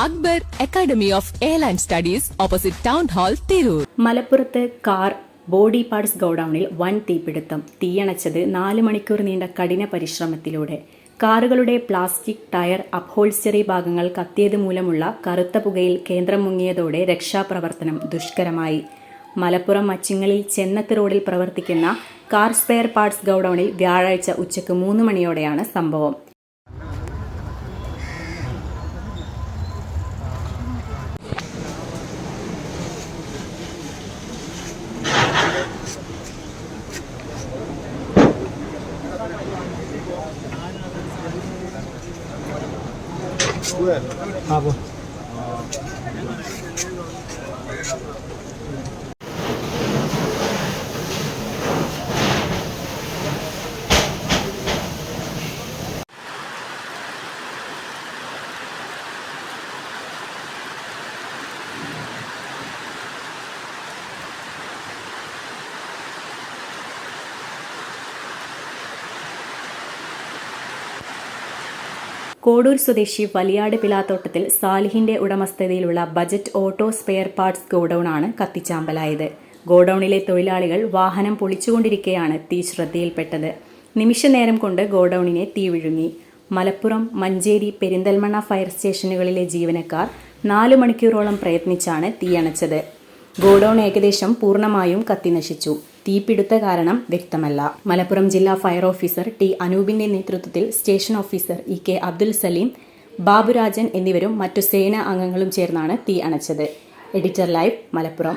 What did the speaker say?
Akbar academy of airline studies opposite town hall Tirur. മലപ്പുറത്ത് car body parts ഗോഡൌണിൽ വൻ തീപിടുത്തം. തീയണച്ചത് നാല് മണിക്കൂർ നീണ്ട കഠിന പരിശ്രമത്തിലൂടെ. കാറുകളുടെ പ്ലാസ്റ്റിക് ടയർ അപ്ഹോൾസ്റ്ററി ഭാഗങ്ങൾ കത്തിയത് മൂലമുള്ള കറുത്ത പുകയിൽ കേന്ദ്രം മുങ്ങിയതോടെ രക്ഷാപ്രവർത്തനം ദുഷ്കരമായി. മലപ്പുറം മച്ചിങ്ങലിൽ ചെന്നത്ത് റോഡിൽ പ്രവർത്തിക്കുന്ന കാർ സ്പെയർ പാർട്സ് ഗോഡൌണിൽ വ്യാഴാഴ്ച ഉച്ചയ്ക്ക് മൂന്ന് മണിയോടെയാണ് സംഭവം. 对。不。കോഡൂർ സ്വദേശി വലിയാട് പിലാത്തോട്ടത്തിൽ സാലിഹിന്റെ ഉടമസ്ഥതയിലുള്ള ബജറ്റ് ഓട്ടോ സ്പെയർ പാർട്സ് ഗോഡൌണാണ് കത്തിച്ചാമ്പലായത്. ഗോഡൌണിലെ തൊഴിലാളികൾ വാഹനം പൊളിച്ചുകൊണ്ടിരിക്കെയാണ് തീ ശ്രദ്ധയിൽപ്പെട്ടത്. നിമിഷനേരം കൊണ്ട് ഗോഡൌണിനെ തീ വിഴുങ്ങി. മലപ്പുറം മഞ്ചേരി പെരിന്തൽമണ്ണ ഫയർ സ്റ്റേഷനുകളിലെ ജീവനക്കാർ നാലു മണിക്കൂറോളം പ്രയത്നിച്ചാണ് തീയണച്ചത് ഗോഡൌൺ ഏകദേശം പൂർണമായും കത്തിനശിച്ചു. തീപിടുത്ത കാരണം വ്യക്തമല്ല. മലപ്പുറം ജില്ലാ ഫയർ ഓഫീസർ ടി അനൂപിന്റെ നേതൃത്വത്തിൽ station officer E K Abdul Salim Baburajan എന്നിവരും മറ്റു സേനാ അംഗങ്ങളും ചേർന്നാണ് തീ അണച്ചത്. Editor live Malappuram.